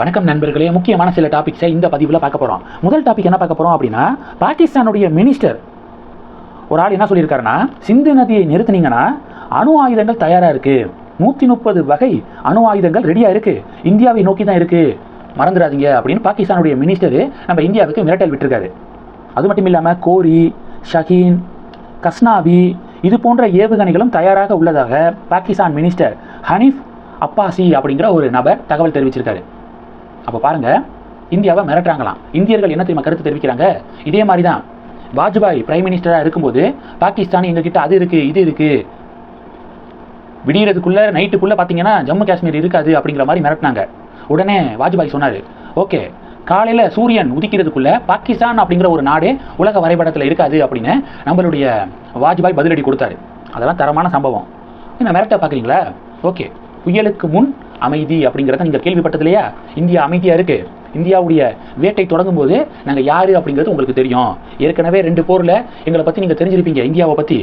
வணக்கம் நண்பர்களே. முக்கியமான சில டாபிக்ஸை இந்த பதிவில் பார்க்க போகிறோம் முதல் டாபிக் என்ன பார்க்க போகிறோம் அப்படின்னா பாகிஸ்தானுடைய மினிஸ்டர் ஒரு ஆள் என்ன சொல்லியிருக்காருன்னா சிந்து நதியை நிறுத்தினீங்கன்னா அணு ஆயுதங்கள் தயாராக இருக்குது நூற்றி முப்பது வகை அணு ஆயுதங்கள் ரெடியாக இருக்குது இந்தியாவை நோக்கி தான் இருக்குது மறந்துடாதீங்க அப்படின்னு பாகிஸ்தானுடைய மினிஸ்டர் நம்ம இந்தியாவுக்கு மிரட்டல் விட்டுருக்காரு. அது மட்டும் இல்லாமல் கோரி ஷஹீன் கஸ்னாவி இது போன்ற ஏவுகணைகளும் தயாராக உள்ளதாக பாகிஸ்தான் மினிஸ்டர் ஹனீஃப் அப்பாசி அப்படிங்கிற ஒரு நபர் தகவல் தெரிவிச்சிருக்காரு. அப்போ பாருங்க இந்தியாவை மிரட்டுறாங்களாம். இந்தியர்கள் என்ன தெரியுமா கருத்து தெரிவிக்கிறாங்க? இதே மாதிரி தான் வாஜ்பாய் பிரைம் மினிஸ்டராக இருக்கும்போது பாகிஸ்தான் எங்ககிட்ட அது இருக்குது இது இருக்குது விடியறதுக்குள்ள நைட்டுக்குள்ள பார்த்தீங்கன்னா ஜம்மு காஷ்மீர் இருக்காது அப்படிங்கிற மாதிரி மிரட்டினாங்க. உடனே வாஜ்பாய் சொன்னார் ஓகே காலையில் சூரியன் உதிக்கிறதுக்குள்ள பாகிஸ்தான் அப்படிங்கிற ஒரு நாடே உலக வரைபடத்தில் இருக்காது அப்படின்னு நம்மளுடைய வாஜ்பாய் பதிலடி கொடுத்தாரு. அதெல்லாம் தரமான சம்பவம். என்ன மிரட்ட பார்க்குறீங்களா ஓகே புயலுக்கு முன் அமைதி அப்படிங்கிறத நீங்கள் கேள்விப்பட்டது இல்லையா இந்தியா அமைதியாக இருக்குது இந்தியாவுடைய வேட்டை தொடங்கும் போது நாங்கள் யார் அப்படிங்கிறது உங்களுக்கு தெரியும். ஏற்கனவே ரெண்டு போரில் எங்களை பற்றி நீங்கள் தெரிஞ்சிருப்பீங்க இந்தியாவை பற்றி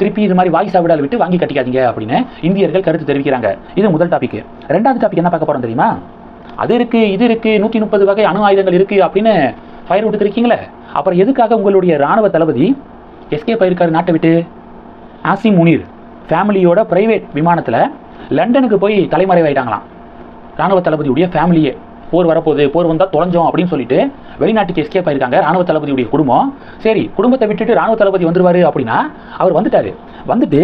திருப்பி இது மாதிரி வாய் விடால் விட்டு வாங்கி கட்டிக்காதீங்க அப்படின்னு இந்தியர்கள் கருத்து தெரிவிக்கிறாங்க. இது முதல் டாபிக் ரெண்டாவது டாபிக் என்ன பார்க்க போகிறோம் தெரியுமா? அது இருக்குது இது இருக்குது நூற்றி முப்பது வகை அணு ஆயுதங்கள் இருக்குது அப்படின்னு ஃபயர் விட்டுருக்கீங்களே அப்புறம் எதுக்காக உங்களுடைய ராணுவ தளபதி எஸ்கே போயிருக்காரு நாட்டை விட்டு? ஆசிம் முனீர் ஃபேமிலியோட பிரைவேட் விமானத்தில் லண்டனுக்கு போய் தலைமறைவாயிட்டாங்களாம். ராணுவ தளபதியுடைய ஃபேமிலியே போர் வரப்போகுது போர் வந்தால் தொலைஞ்சோம் அப்படின்னு சொல்லிட்டு வெளிநாட்டுக்கு எஸ்கேப் ஆயிருக்காங்க ராணுவ தளபதியுடைய குடும்பம். சரி குடும்பத்தை விட்டுட்டு ராணுவ தளபதி வந்துருவாரு அப்படின்னா அவர் வந்துட்டாரு. வந்துட்டு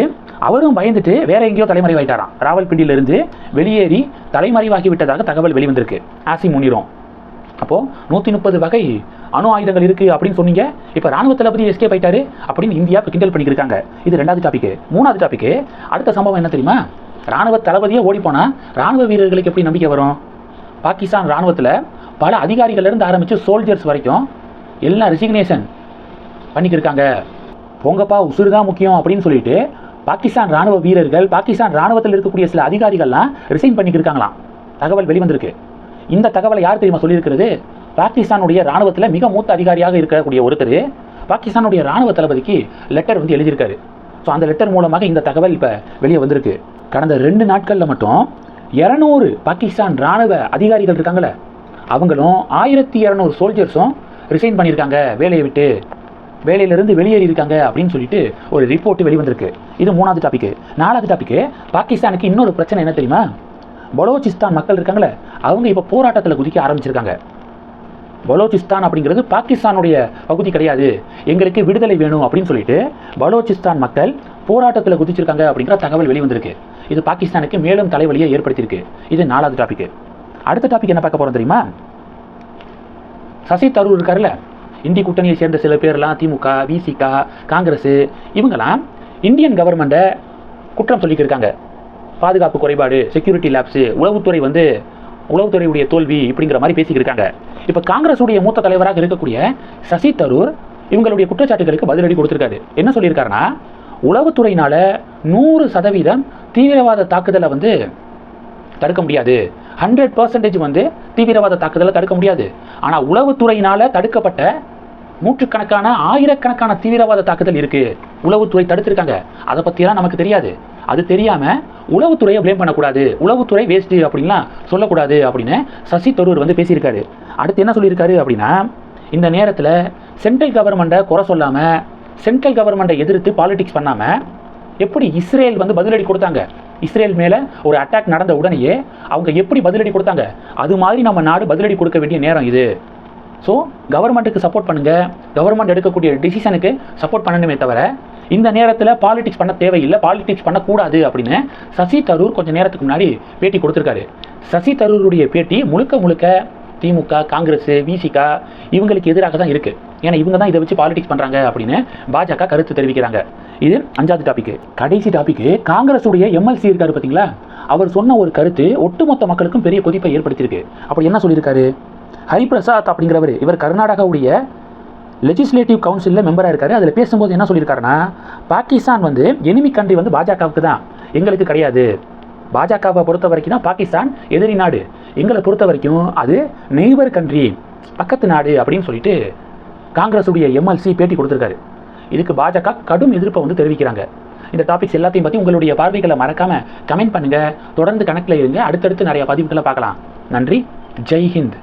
அவரும் பயந்துட்டு வேற எங்கேயோ தலைமறைவாயிட்டாராம். ராவல்பிண்டியிலிருந்து வெளியேறி தலைமறைவாகி விட்டதாக தகவல் வெளிவந்திருக்கு. ஆசி முனிரும். அப்போது நூற்றி முப்பது வகை அணு ஆயுதங்கள் இருக்குது அப்படின்னு சொன்னீங்க. இப்போ ராணுவ தளபதி எஸ்கேப் ஆயிட்டாரு அப்படின்னு இந்தியா இப்போ கிண்டல் பண்ணிக்கிருக்காங்க இது ரெண்டாவது டாபிக் மூணாவது டாபிக் அடுத்த சம்பவம் என்ன தெரியுமா? ராணுவ தளபதியே ஓடிப்போனால் ராணுவ வீரர்களுக்கு எப்படி நம்பிக்கை வரும்? பாகிஸ்தான் ராணுவத்தில் பல அதிகாரிகள்லேருந்து ஆரம்பித்து சோல்ஜர்ஸ் வரைக்கும் எல்லாம் ரெசிக்னேஷன் பண்ணிக்கிருக்காங்க. போங்கப்பா உசுறு தான் முக்கியம் அப்படின்னு சொல்லிட்டு பாகிஸ்தான் ராணுவ வீரர்கள் பாகிஸ்தான் ராணுவத்தில் இருக்கக்கூடிய சில அதிகாரிகள்லாம் ரிசைன் பண்ணிக்கிருக்காங்களாம். தகவல் வெளிவந்திருக்கு. இந்த தகவலை யார் தெரியுமா சொல்லியிருக்கிறது? பாகிஸ்தானுடைய ராணுவத்தில் மிக மூத்த அதிகாரியாக இருக்கக்கூடிய ஒருத்தர் பாகிஸ்தானுடைய ராணுவ தளபதிக்கு லெட்டர் வந்து எழுதியிருக்காரு. ஸோ அந்த லெட்டர் மூலமாக இந்த தகவல் இப்போ வெளியே வந்திருக்கு. கடந்த ரெண்டு நாட்களில் மட்டும் இரநூறு பாகிஸ்தான் ராணுவ அதிகாரிகள் இருக்காங்களே அவங்களும் ஆயிரத்தி இரநூறு சோல்ஜர்ஸும் ரிசைன் பண்ணியிருக்காங்க வேலையை விட்டு. வேலையிலிருந்து வெளியேறி இருக்காங்க அப்படின்னு சொல்லிட்டு ஒரு ரிப்போர்ட் வெளிவந்திருக்கு இது மூணாவது டாபிக் நாலாவது டாபிக் பாகிஸ்தானுக்கு இன்னொரு பிரச்சனை என்ன தெரியுமா? பலோச்சிஸ்தான் மக்கள் இருக்காங்களே அவங்க இப்போ போராட்டத்தில் குதிக்க ஆரம்பிச்சிருக்காங்க. பலோச்சிஸ்தான் அப்படிங்கிறது பாகிஸ்தானுடைய பகுதி கிடையாது. எங்களுக்கு விடுதலை வேணும் அப்படின்னு சொல்லிட்டு பலோச்சிஸ்தான் மக்கள் போராட்டத்தில் குதிச்சிருக்காங்க அப்படிங்கிற தகவல் வெளிவந்திருக்கு. இது பாகிஸ்தானுக்கு மேலும் தலைவலியை ஏற்படுத்தியிருக்கு. இது நாலாவது டாபிக் அடுத்த டாபிக் என்ன பார்க்க போகிறோம் தெரியுமா? சசி தரூர் இருக்காருல்ல. இந்தி கூட்டணியை சேர்ந்த சில பேர்லாம் திமுக விசிகா காங்கிரஸ் இவங்கெல்லாம் இந்தியன் கவர்மெண்ட்டை குற்றம் சொல்லிக்கிருக்காங்க பாதுகாப்பு குறைபாடு செக்யூரிட்டி லேப்ஸு உளவுத்துறை வந்து உளவுத்துறையுடைய தோல்வி இப்படிங்கிற மாதிரி பேசிக்கிருக்காங்க. இப்போ காங்கிரஸுடைய மூத்த தலைவராக இருக்கக்கூடிய சசி தரூர் இவங்களுடைய குற்றச்சாட்டுகளுக்கு பதிலடி கொடுத்துருக்காரு. என்ன சொல்லியிருக்காருன்னா உளவுத்துறையினால நூறு சதவீதம் தீவிரவாத தாக்குதலை வந்து தடுக்க முடியாது. ஹண்ட்ரட் பர்சன்டேஜ் வந்து தீவிரவாத தாக்குதலை தடுக்க முடியாது. ஆனால் உளவுத்துறையினால தடுக்கப்பட்ட நூற்றுக்கணக்கான ஆயிரக்கணக்கான தீவிரவாத தாக்குதல் இருக்குது உளவுத்துறை தடுத்திருக்காங்க. அதை பற்றியெல்லாம் நமக்கு தெரியாது. அது தெரியாமல் உளவுத்துறையை ப்ளேம் பண்ணக்கூடாது. உளவுத்துறை வேஸ்ட்டு அப்படின்லாம் சொல்லக்கூடாது அப்படின்னு சசி தரூர் வந்து பேசியிருக்காரு. அடுத்து என்ன சொல்லியிருக்காரு அப்படின்னா இந்த நேரத்தில் சென்ட்ரல் கவர்மெண்ட்டை குறை சொல்லாமல் சென்ட்ரல் கவர்மெண்ட்டை எதிர்த்து பாலிடிக்ஸ் பண்ணாமல் எப்படி இஸ்ரேல் வந்து பதிலடி கொடுத்தாங்க? இஸ்ரேல் மேலே ஒரு அட்டாக் நடந்த உடனேயே அவங்க எப்படி பதிலடி கொடுத்தாங்க? அது மாதிரி நம்ம நாடு பதிலடி கொடுக்க வேண்டிய நேரம் இது. ஸோ கவர்மெண்ட்டுக்கு சப்போர்ட் பண்ணுங்க. கவர்மெண்ட் எடுக்கக்கூடிய டிசிஷனுக்கு சப்போர்ட் பண்ணணுமே தவிர இந்த நேரத்தில் பாலிடிக்ஸ் பண்ண தேவையில்லை பாலிடிக்ஸ் பண்ணக்கூடாது அப்படின்னு சசி தரூர் கொஞ்சம் நேரத்துக்கு முன்னாடி பேட்டி கொடுத்துருக்காரு. சசி தரூருடைய பேட்டி முழுக்க முழுக்க திமுக காங்கிரஸ் விசிக இவங்களுக்கு எதிராக தான் இருக்குது ஏன்னா இவங்க தான் இதை வச்சு பாலிடிக்ஸ் பண்ணுறாங்க அப்படின்னு பாஜக கருத்து தெரிவிக்கிறாங்க. இது அஞ்சாவது டாபிக் கடைசி டாபிக் காங்கிரஸுடைய எம்எல்சி இருக்காரு பார்த்தீங்களா அவர் சொன்ன ஒரு கருத்து ஒட்டுமொத்த மக்களுக்கும் பெரிய கொதிப்பை ஏற்படுத்தியிருக்கு. அப்படி என்ன சொல்லியிருக்காரு? ஹரிபிரசாத் அப்படிங்கிறவர் இவர் கர்நாடகாவுடைய லெஜிஸ்லேட்டிவ் கவுன்சிலில் மெம்பராக இருக்காரு. அதில் பேசும்போது என்ன சொல்லியிருக்காருன்னா பாகிஸ்தான் வந்து எனிமி கண்ட்ரி வந்து பாஜகவுக்கு தான். எங்களுக்கு கிடையாது. பாஜகவை பொறுத்த வரைக்கும் தான் பாகிஸ்தான் எதிரி நாடு. எங்களை பொறுத்த வரைக்கும் அது நெய்பர் கண்ட்ரி பக்கத்து நாடு அப்படின்னு சொல்லிட்டு காங்கிரஸுடைய எம்எல்சி பேட்டி கொடுத்துருக்காரு. இதுக்கு பாஜக கடும் எதிர்ப்பை வந்து தெரிவிக்கிறாங்க. இந்த டாபிக்ஸ் எல்லாத்தையும் பற்றி உங்களுடைய பார்வைகளை மறக்காமல் கமெண்ட் பண்ணுங்கள் தொடர்ந்து கணக்கில் இருங்க. அடுத்தடுத்து நிறைய பதிவுகளை பார்க்கலாம். நன்றி. ஜெய் ஹிந்த்.